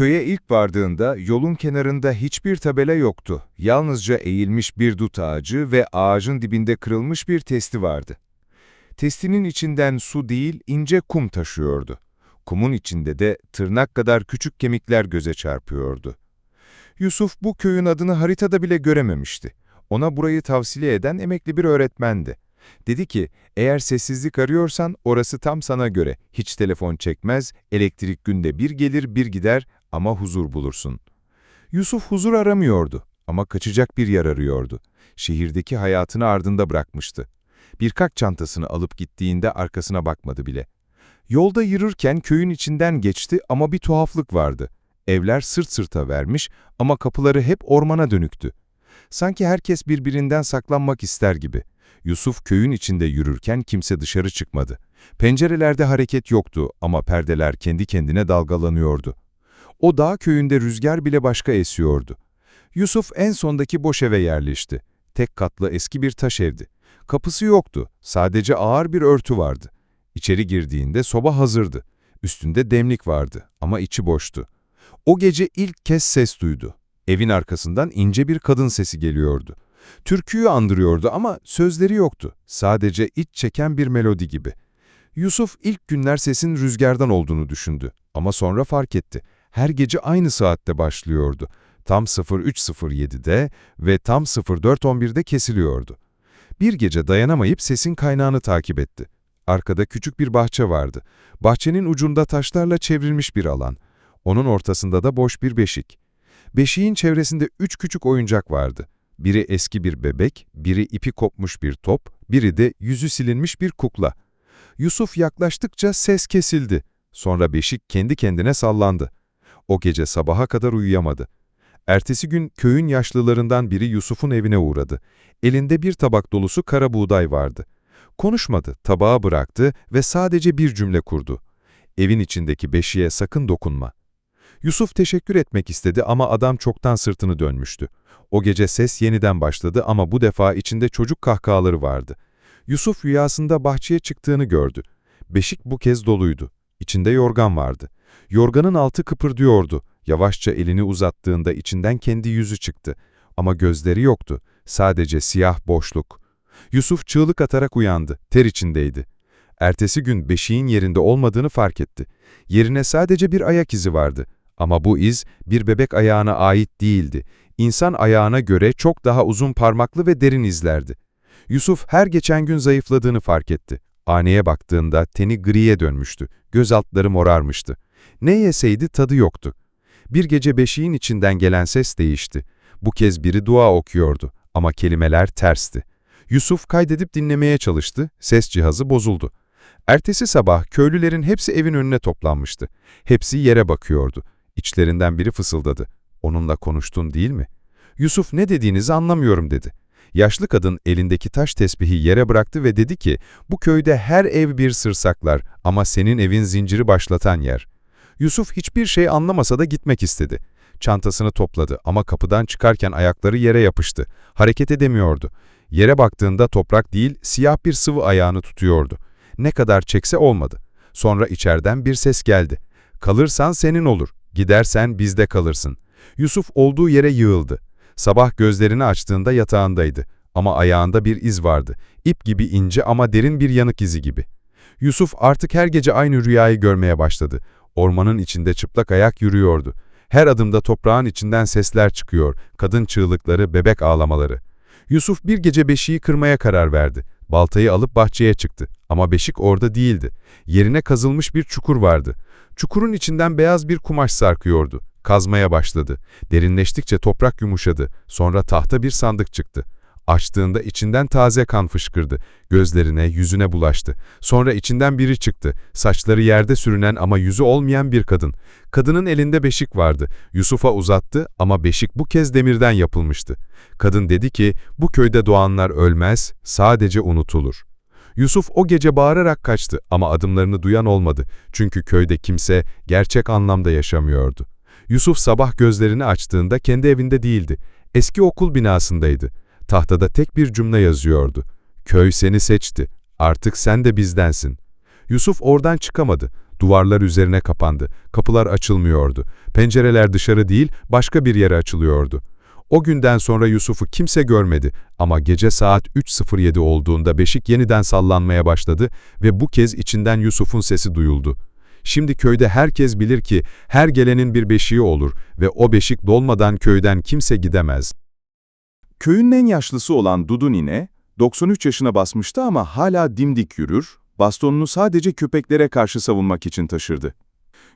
Köye ilk vardığında yolun kenarında hiçbir tabela yoktu. Yalnızca eğilmiş bir dut ağacı ve ağacın dibinde kırılmış bir testi vardı. Testinin içinden su değil, ince kum taşıyordu. Kumun içinde de tırnak kadar küçük kemikler göze çarpıyordu. Yusuf bu köyün adını haritada bile görememişti. Ona burayı tavsiye eden emekli bir öğretmendi. Dedi ki, eğer sessizlik arıyorsan orası tam sana göre. Hiç telefon çekmez, elektrik günde bir gelir bir gider ama huzur bulursun. Yusuf huzur aramıyordu ama kaçacak bir yer arıyordu. Şehirdeki hayatını ardında bırakmıştı. Birkaç çantasını alıp gittiğinde arkasına bakmadı bile. Yolda yürürken köyün içinden geçti ama bir tuhaflık vardı. Evler sırt sırta vermiş ama kapıları hep ormana dönüktü. Sanki herkes birbirinden saklanmak ister gibi. Yusuf köyün içinde yürürken kimse dışarı çıkmadı. Pencerelerde hareket yoktu ama perdeler kendi kendine dalgalanıyordu. O dağ köyünde rüzgar bile başka esiyordu. Yusuf en sondaki boş eve yerleşti. Tek katlı eski bir taş evdi. Kapısı yoktu, sadece ağır bir örtü vardı. İçeri girdiğinde soba hazırdı. Üstünde demlik vardı ama içi boştu. O gece ilk kez ses duydu. Evin arkasından ince bir kadın sesi geliyordu. Türküyü andırıyordu ama sözleri yoktu. Sadece iç çeken bir melodi gibi. Yusuf ilk günler sesin rüzgardan olduğunu düşündü. Ama sonra fark etti. Her gece aynı saatte başlıyordu. Tam 03.07'de ve tam 04.11'de kesiliyordu. Bir gece dayanamayıp sesin kaynağını takip etti. Arkada küçük bir bahçe vardı. Bahçenin ucunda taşlarla çevrilmiş bir alan. Onun ortasında da boş bir beşik. Beşiğin çevresinde üç küçük oyuncak vardı. Biri eski bir bebek, biri ipi kopmuş bir top, biri de yüzü silinmiş bir kukla. Yusuf yaklaştıkça ses kesildi. Sonra beşik kendi kendine sallandı. O gece sabaha kadar uyuyamadı. Ertesi gün köyün yaşlılarından biri Yusuf'un evine uğradı. Elinde bir tabak dolusu kara buğday vardı. Konuşmadı, tabağı bıraktı ve sadece bir cümle kurdu. Evin içindeki beşiğe sakın dokunma. Yusuf teşekkür etmek istedi ama adam çoktan sırtını dönmüştü. O gece ses yeniden başladı ama bu defa içinde çocuk kahkahaları vardı. Yusuf rüyasında bahçeye çıktığını gördü. Beşik bu kez doluydu. İçinde yorgan vardı. Yorganın altı kıpırdıyordu. Yavaşça elini uzattığında içinden kendi yüzü çıktı. Ama gözleri yoktu. Sadece siyah boşluk. Yusuf çığlık atarak uyandı. Ter içindeydi. Ertesi gün beşiğin yerinde olmadığını fark etti. Yerine sadece bir ayak izi vardı. Ama bu iz bir bebek ayağına ait değildi. İnsan ayağına göre çok daha uzun parmaklı ve derin izlerdi. Yusuf her geçen gün zayıfladığını fark etti. Aynaya baktığında teni griye dönmüştü. Göz altları morarmıştı. Ne yeseydi tadı yoktu. Bir gece beşiğin içinden gelen ses değişti. Bu kez biri dua okuyordu ama kelimeler tersti. Yusuf kaydedip dinlemeye çalıştı, ses cihazı bozuldu. Ertesi sabah köylülerin hepsi evin önüne toplanmıştı. Hepsi yere bakıyordu. İçlerinden biri fısıldadı. Onunla konuştun değil mi? Yusuf ne dediğinizi anlamıyorum dedi. Yaşlı kadın elindeki taş tesbihi yere bıraktı ve dedi ki, bu köyde her ev bir sır saklar ama senin evin zinciri başlatan yer. Yusuf hiçbir şey anlamasa da gitmek istedi. Çantasını topladı ama kapıdan çıkarken ayakları yere yapıştı. Hareket edemiyordu. Yere baktığında toprak değil, siyah bir sıvı ayağını tutuyordu. Ne kadar çekse olmadı. Sonra içeriden bir ses geldi. Kalırsan senin olur, gidersen bizde kalırsın. Yusuf olduğu yere yığıldı. Sabah gözlerini açtığında yatağındaydı. Ama ayağında bir iz vardı. İp gibi ince ama derin bir yanık izi gibi. Yusuf artık her gece aynı rüyayı görmeye başladı. Ormanın içinde çıplak ayak yürüyordu. Her adımda toprağın içinden sesler çıkıyor, kadın çığlıkları, bebek ağlamaları. Yusuf bir gece beşiği kırmaya karar verdi. Baltayı alıp bahçeye çıktı. Ama beşik orada değildi. Yerine kazılmış bir çukur vardı. Çukurun içinden beyaz bir kumaş sarkıyordu. Kazmaya başladı. Derinleştikçe toprak yumuşadı. Sonra tahta bir sandık çıktı. Açtığında içinden taze kan fışkırdı. Gözlerine, yüzüne bulaştı. Sonra içinden biri çıktı. Saçları yerde sürünen ama yüzü olmayan bir kadın. Kadının elinde beşik vardı. Yusuf'a uzattı ama beşik bu kez demirden yapılmıştı. Kadın dedi ki, bu köyde doğanlar ölmez, sadece unutulur. Yusuf o gece bağırarak kaçtı ama adımlarını duyan olmadı. Çünkü köyde kimse gerçek anlamda yaşamıyordu. Yusuf sabah gözlerini açtığında kendi evinde değildi. Eski okul binasındaydı. Tahtada tek bir cümle yazıyordu. Köy seni seçti. Artık sen de bizdensin. Yusuf oradan çıkamadı. Duvarlar üzerine kapandı. Kapılar açılmıyordu. Pencereler dışarı değil, başka bir yere açılıyordu. O günden sonra Yusuf'u kimse görmedi ama gece saat 3.07 olduğunda beşik yeniden sallanmaya başladı ve bu kez içinden Yusuf'un sesi duyuldu. Şimdi köyde herkes bilir ki her gelenin bir beşiği olur ve o beşik dolmadan köyden kimse gidemez. Köyün en yaşlısı olan Dudu nine, 93 yaşına basmıştı ama hala dimdik yürür, bastonunu sadece köpeklere karşı savunmak için taşırdı.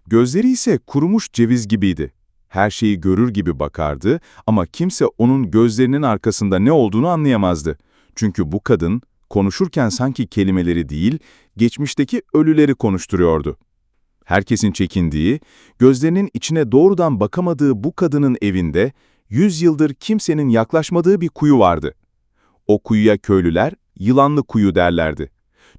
Gözleri ise kurumuş ceviz gibiydi. Her şeyi görür gibi bakardı ama kimse onun gözlerinin arkasında ne olduğunu anlayamazdı. Çünkü bu kadın konuşurken sanki kelimeleri değil, geçmişteki ölüleri konuşturuyordu. Herkesin çekindiği, gözlerinin içine doğrudan bakamadığı bu kadının evinde, yüz yıldır kimsenin yaklaşmadığı bir kuyu vardı. O kuyuya köylüler yılanlı kuyu derlerdi.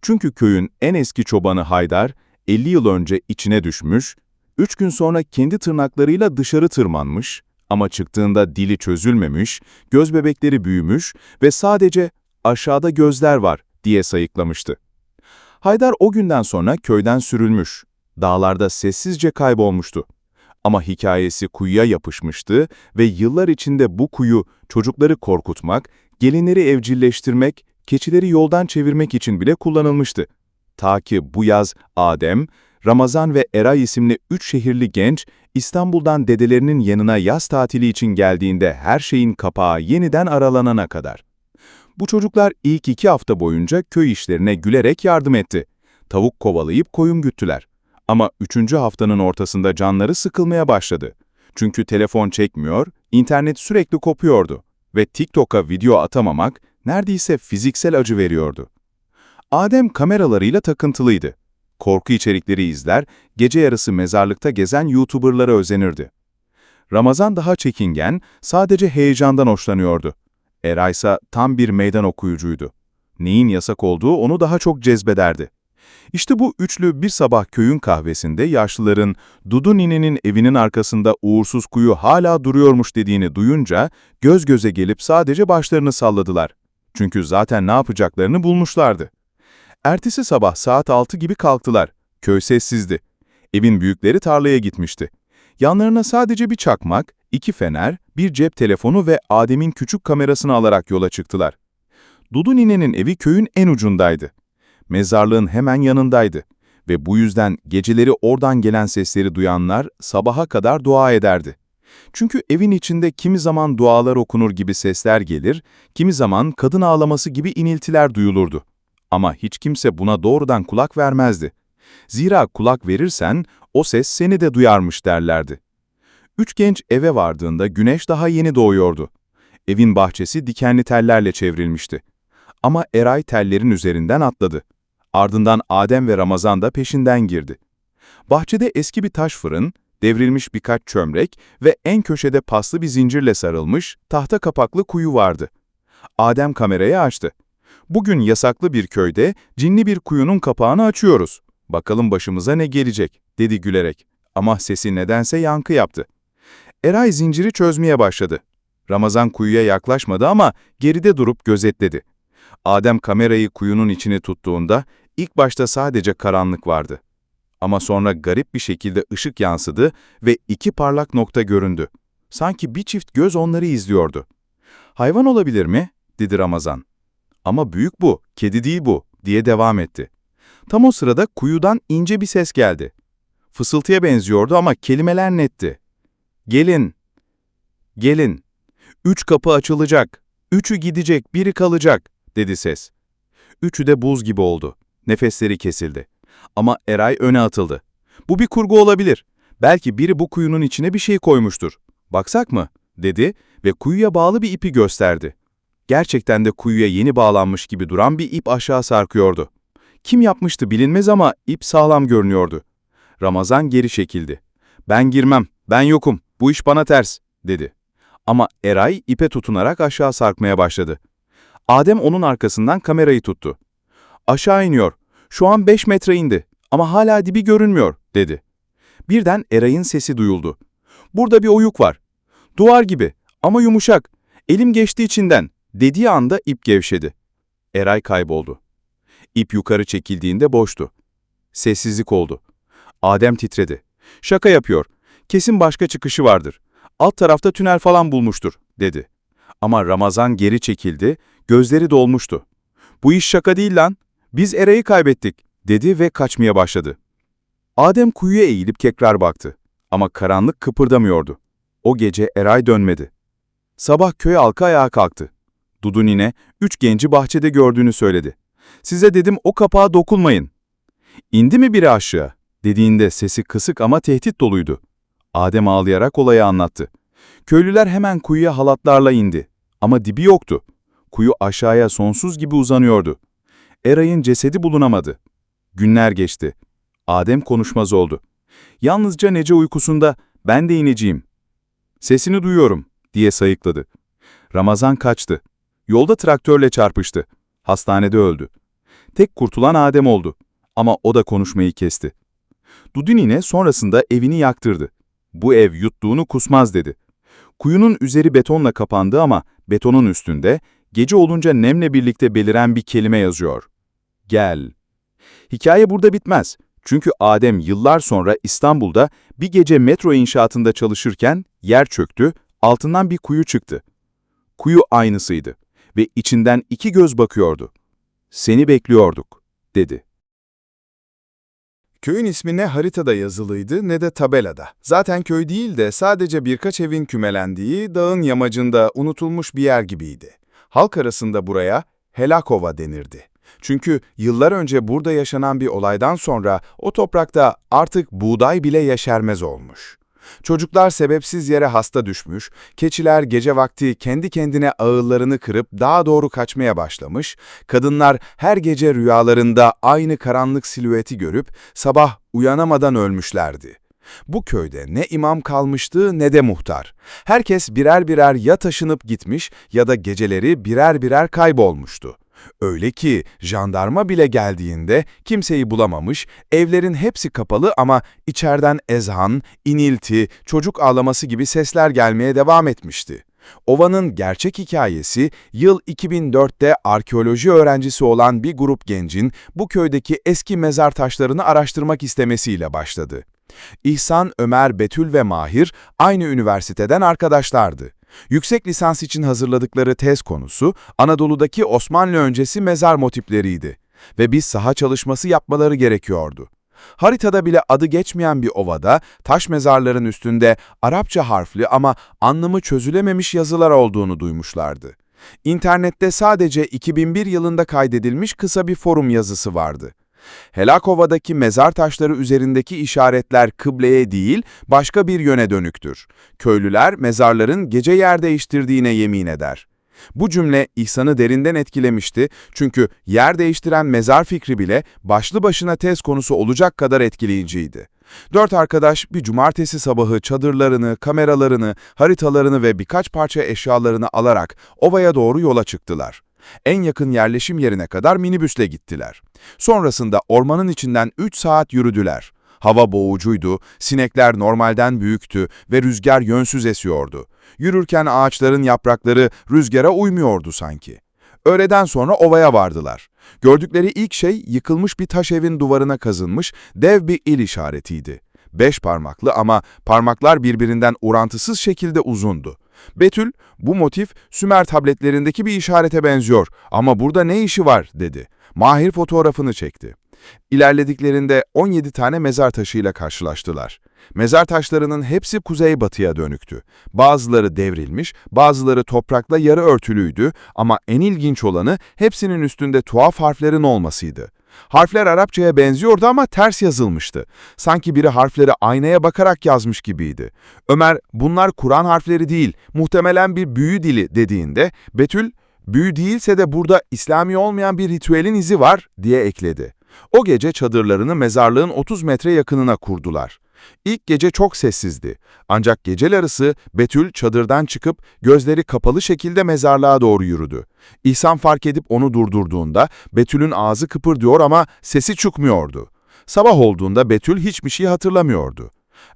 Çünkü köyün en eski çobanı Haydar, 50 yıl önce içine düşmüş, 3 gün sonra kendi tırnaklarıyla dışarı tırmanmış ama çıktığında dili çözülmemiş, göz bebekleri büyümüş ve sadece aşağıda gözler var diye sayıklamıştı. Haydar o günden sonra köyden sürülmüş, dağlarda sessizce kaybolmuştu. Ama hikayesi kuyuya yapışmıştı ve yıllar içinde bu kuyu çocukları korkutmak, gelinleri evcilleştirmek, keçileri yoldan çevirmek için bile kullanılmıştı. Ta ki bu yaz Adem, Ramazan ve Eray isimli üç şehirli genç İstanbul'dan dedelerinin yanına yaz tatili için geldiğinde her şeyin kapağı yeniden aralanana kadar. Bu çocuklar ilk iki hafta boyunca köy işlerine gülerek yardım etti. Tavuk kovalayıp koyun güttüler. Ama üçüncü haftanın ortasında canları sıkılmaya başladı. Çünkü telefon çekmiyor, internet sürekli kopuyordu ve TikTok'a video atamamak neredeyse fiziksel acı veriyordu. Adem kameralarıyla takıntılıydı. Korku içerikleri izler, gece yarısı mezarlıkta gezen YouTuber'lara özenirdi. Ramazan daha çekingen, sadece heyecandan hoşlanıyordu. Eray ise tam bir meydan okuyucuydu. Neyin yasak olduğu onu daha çok cezbederdi. İşte bu üçlü bir sabah köyün kahvesinde yaşlıların Dudu ninenin evinin arkasında uğursuz kuyu hala duruyormuş dediğini duyunca göz göze gelip sadece başlarını salladılar. Çünkü zaten ne yapacaklarını bulmuşlardı. Ertesi sabah saat 6 gibi kalktılar. Köy sessizdi. Evin büyükleri tarlaya gitmişti. Yanlarına sadece bir çakmak, iki fener, bir cep telefonu ve Adem'in küçük kamerasını alarak yola çıktılar. Dudu ninenin evi köyün en ucundaydı. Mezarlığın hemen yanındaydı ve bu yüzden geceleri oradan gelen sesleri duyanlar sabaha kadar dua ederdi. Çünkü evin içinde kimi zaman dualar okunur gibi sesler gelir, kimi zaman kadın ağlaması gibi iniltiler duyulurdu. Ama hiç kimse buna doğrudan kulak vermezdi. Zira kulak verirsen o ses seni de duyarmış derlerdi. Üç genç eve vardığında güneş daha yeni doğuyordu. Evin bahçesi dikenli tellerle çevrilmişti. Ama Eray tellerin üzerinden atladı. Ardından Adem ve Ramazan da peşinden girdi. Bahçede eski bir taş fırın, devrilmiş birkaç çömlek ve en köşede paslı bir zincirle sarılmış tahta kapaklı kuyu vardı. Adem kamerayı açtı. Bugün yasaklı bir köyde cinli bir kuyunun kapağını açıyoruz. Bakalım başımıza ne gelecek, dedi gülerek. Ama sesi nedense yankı yaptı. Eray zinciri çözmeye başladı. Ramazan kuyuya yaklaşmadı ama geride durup gözetledi. Adem kamerayı kuyunun içine tuttuğunda ilk başta sadece karanlık vardı. Ama sonra garip bir şekilde ışık yansıdı ve iki parlak nokta göründü. Sanki bir çift göz onları izliyordu. Hayvan olabilir mi? dedi Ramazan. Ama büyük bu, kedi değil bu, diye devam etti. Tam o sırada kuyudan ince bir ses geldi. Fısıltıya benziyordu ama kelimeler netti. Gelin, gelin. Üç kapı açılacak, üçü gidecek, biri kalacak, dedi ses. Üçü de buz gibi oldu. Nefesleri kesildi. Ama Eray öne atıldı. Bu bir kurgu olabilir. Belki biri bu kuyunun içine bir şey koymuştur. Baksak mı? dedi ve kuyuya bağlı bir ipi gösterdi. Gerçekten de kuyuya yeni bağlanmış gibi duran bir ip aşağı sarkıyordu. Kim yapmıştı bilinmez ama ip sağlam görünüyordu. Ramazan geri çekildi. Ben girmem, ben yokum, bu iş bana ters, dedi. Ama Eray ipe tutunarak aşağı sarkmaya başladı. Adem onun arkasından kamerayı tuttu. Aşağı iniyor, şu an 5 metre indi ama hala dibi görünmüyor, dedi. Birden Eray'ın sesi duyuldu. Burada bir oyuk var. Duvar gibi ama yumuşak. Elim geçti içinden. Dediği anda ip gevşedi. Eray kayboldu. İp yukarı çekildiğinde boştu. Sessizlik oldu. Adem titredi. Şaka yapıyor. Kesin başka çıkışı vardır. Alt tarafta tünel falan bulmuştur, dedi. Ama Ramazan geri çekildi, gözleri dolmuştu. Bu iş şaka değil lan. Biz Eray'ı kaybettik, dedi ve kaçmaya başladı. Adem kuyuya eğilip tekrar baktı. Ama karanlık kıpırdamıyordu. O gece Eray dönmedi. Sabah köy halkı ayağa kalktı. Dudu nine, üç genci bahçede gördüğünü söyledi. Size dedim o kapağa dokunmayın. İndi mi biri aşağı? Dediğinde sesi kısık ama tehdit doluydu. Adem ağlayarak olayı anlattı. Köylüler hemen kuyuya halatlarla indi. Ama dibi yoktu. Kuyu aşağıya sonsuz gibi uzanıyordu. Eray'ın cesedi bulunamadı. Günler geçti. Adem konuşmaz oldu. Yalnızca Nece uykusunda ben de ineceğim. Sesini duyuyorum diye sayıkladı. Ramazan kaçtı. Yolda traktörle çarpıştı. Hastanede öldü. Tek kurtulan Adem oldu. Ama o da konuşmayı kesti. Dudinine sonrasında evini yaktırdı. Bu ev yuttuğunu kusmaz dedi. Kuyunun üzeri betonla kapandı ama betonun üstünde gece olunca nemle birlikte beliren bir kelime yazıyor. Gel. Hikaye burada bitmez. Çünkü Adem yıllar sonra İstanbul'da bir gece metro inşaatında çalışırken yer çöktü, altından bir kuyu çıktı. Kuyu aynısıydı ve içinden iki göz bakıyordu. Seni bekliyorduk, dedi. Köyün ismi ne haritada yazılıydı ne de tabelada. Zaten köy değil de sadece birkaç evin kümelendiği dağın yamacında unutulmuş bir yer gibiydi. Halk arasında buraya Helakova denirdi. Çünkü yıllar önce burada yaşanan bir olaydan sonra o toprakta artık buğday bile yeşermez olmuş. Çocuklar sebepsiz yere hasta düşmüş, keçiler gece vakti kendi kendine ağıllarını kırıp dağa doğru kaçmaya başlamış, kadınlar her gece rüyalarında aynı karanlık silüeti görüp sabah uyanamadan ölmüşlerdi. Bu köyde ne imam kalmıştı ne de muhtar. Herkes birer birer ya taşınıp gitmiş ya da geceleri birer birer kaybolmuştu. Öyle ki jandarma bile geldiğinde kimseyi bulamamış, evlerin hepsi kapalı ama içeriden ezan, inilti, çocuk ağlaması gibi sesler gelmeye devam etmişti. Ova'nın gerçek hikayesi yıl 2004'te arkeoloji öğrencisi olan bir grup gencin bu köydeki eski mezar taşlarını araştırmak istemesiyle başladı. İhsan, Ömer, Betül ve Mahir aynı üniversiteden arkadaşlardı. Yüksek lisans için hazırladıkları tez konusu Anadolu'daki Osmanlı öncesi mezar motifleriydi ve bir saha çalışması yapmaları gerekiyordu. Haritada bile adı geçmeyen bir ovada taş mezarların üstünde Arapça harfli ama anlamı çözülememiş yazılar olduğunu duymuşlardı. İnternette sadece 2001 yılında kaydedilmiş kısa bir forum yazısı vardı. Helakova'daki mezar taşları üzerindeki işaretler kıbleye değil, başka bir yöne dönüktür. Köylüler mezarların gece yer değiştirdiğine yemin eder. Bu cümle İhsan'ı derinden etkilemişti çünkü yer değiştiren mezar fikri bile başlı başına tez konusu olacak kadar etkileyiciydi. Dört arkadaş bir cumartesi sabahı çadırlarını, kameralarını, haritalarını ve birkaç parça eşyalarını alarak ovaya doğru yola çıktılar. En yakın yerleşim yerine kadar minibüsle gittiler. Sonrasında ormanın içinden 3 saat yürüdüler. Hava boğucuydu, sinekler normalden büyüktü ve rüzgar yönsüz esiyordu. Yürürken ağaçların yaprakları rüzgara uymuyordu sanki. Öğleden sonra ovaya vardılar. Gördükleri ilk şey yıkılmış bir taş evin duvarına kazınmış dev bir il işaretiydi. Beş parmaklı ama parmaklar birbirinden orantısız şekilde uzundu. Betül, bu motif Sümer tabletlerindeki bir işarete benziyor ama burada ne işi var dedi. Mahir fotoğrafını çekti. İlerlediklerinde 17 tane mezar taşıyla karşılaştılar. Mezar taşlarının hepsi kuzeybatıya dönüktü. Bazıları devrilmiş, bazıları toprakla yarı örtülüydü ama en ilginç olanı hepsinin üstünde tuhaf harflerin olmasıydı. Harfler Arapçaya benziyordu ama ters yazılmıştı. Sanki biri harfleri aynaya bakarak yazmış gibiydi. Ömer, bunlar Kur'an harfleri değil, muhtemelen bir büyü dili dediğinde, Betül, büyü değilse de burada İslami olmayan bir ritüelin izi var diye ekledi. O gece çadırlarını mezarlığın 30 metre yakınına kurdular. İlk gece çok sessizdi. Ancak gece yarısı Betül çadırdan çıkıp gözleri kapalı şekilde mezarlığa doğru yürüdü. İhsan fark edip onu durdurduğunda Betül'ün ağzı kıpırdıyor ama sesi çıkmıyordu. Sabah olduğunda Betül hiçbir şey hatırlamıyordu.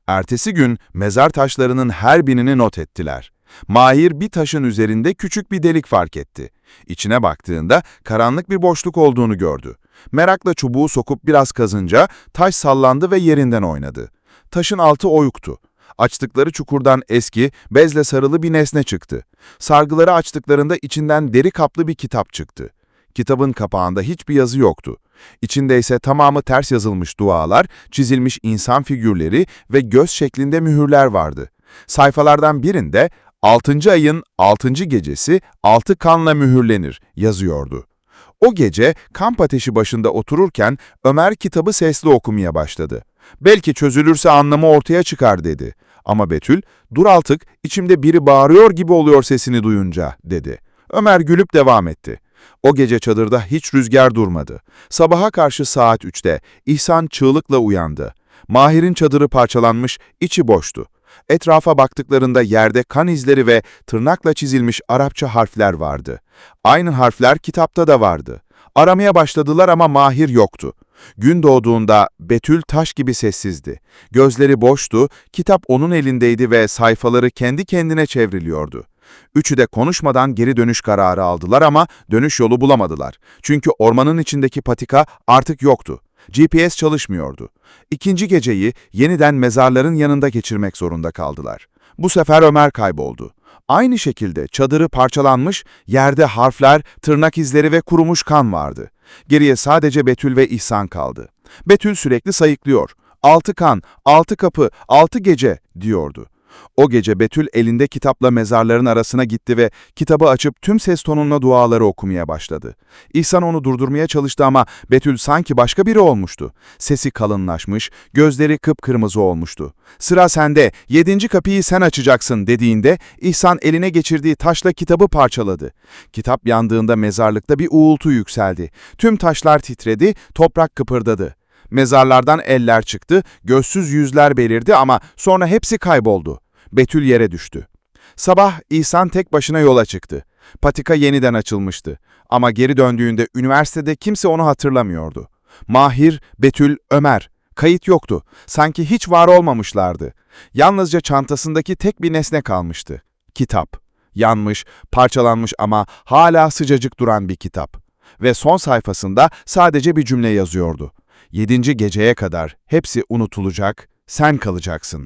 Ertesi gün mezar taşlarının her birini not ettiler. Mahir bir taşın üzerinde küçük bir delik fark etti. İçine baktığında karanlık bir boşluk olduğunu gördü. Merakla çubuğu sokup biraz kazınca taş sallandı ve yerinden oynadı. Taşın altı oyuktu. Açtıkları çukurdan eski, bezle sarılı bir nesne çıktı. Sargıları açtıklarında içinden deri kaplı bir kitap çıktı. Kitabın kapağında hiçbir yazı yoktu. İçinde ise tamamı ters yazılmış dualar, çizilmiş insan figürleri ve göz şeklinde mühürler vardı. Sayfalardan birinde 6. ayın 6. gecesi altı kanla mühürlenir yazıyordu. O gece kamp ateşi başında otururken Ömer kitabı sesli okumaya başladı. Belki çözülürse anlamı ortaya çıkar dedi. Ama Betül, dur artık içimde biri bağırıyor gibi oluyor sesini duyunca dedi. Ömer gülüp devam etti. O gece çadırda hiç rüzgar durmadı. Sabaha karşı saat 3'te İhsan çığlıkla uyandı. Mahir'in çadırı parçalanmış, içi boştu. Etrafa baktıklarında yerde kan izleri ve tırnakla çizilmiş Arapça harfler vardı. Aynı harfler kitapta da vardı. Aramaya başladılar ama Mahir yoktu. Gün doğduğunda Betül taş gibi sessizdi. Gözleri boştu, kitap onun elindeydi ve sayfaları kendi kendine çevriliyordu. Üçü de konuşmadan geri dönüş kararı aldılar ama dönüş yolu bulamadılar. Çünkü ormanın içindeki patika artık yoktu. GPS çalışmıyordu. İkinci geceyi yeniden mezarların yanında geçirmek zorunda kaldılar. Bu sefer Ömer kayboldu. Aynı şekilde çadırı parçalanmış, yerde harfler, tırnak izleri ve kurumuş kan vardı. Geriye sadece Betül ve İhsan kaldı. Betül sürekli sayıklıyor. Altı kan, altı kapı, altı gece diyordu. O gece Betül elinde kitapla mezarların arasına gitti ve kitabı açıp tüm ses tonunla duaları okumaya başladı. İhsan onu durdurmaya çalıştı ama Betül sanki başka biri olmuştu. Sesi kalınlaşmış, gözleri kıpkırmızı olmuştu. Sıra sende, yedinci kapıyı sen açacaksın dediğinde İhsan eline geçirdiği taşla kitabı parçaladı. Kitap yandığında mezarlıkta bir uğultu yükseldi. Tüm taşlar titredi, toprak kıpırdadı. Mezarlardan eller çıktı, gözsüz yüzler belirdi ama sonra hepsi kayboldu. Betül yere düştü. Sabah İhsan tek başına yola çıktı. Patika yeniden açılmıştı. Ama geri döndüğünde üniversitede kimse onu hatırlamıyordu. Mahir, Betül, Ömer. Kayıt yoktu. Sanki hiç var olmamışlardı. Yalnızca çantasındaki tek bir nesne kalmıştı. Kitap. Yanmış, parçalanmış ama hala sıcacık duran bir kitap. Ve son sayfasında sadece bir cümle yazıyordu. Yedinci geceye kadar hepsi unutulacak, sen kalacaksın.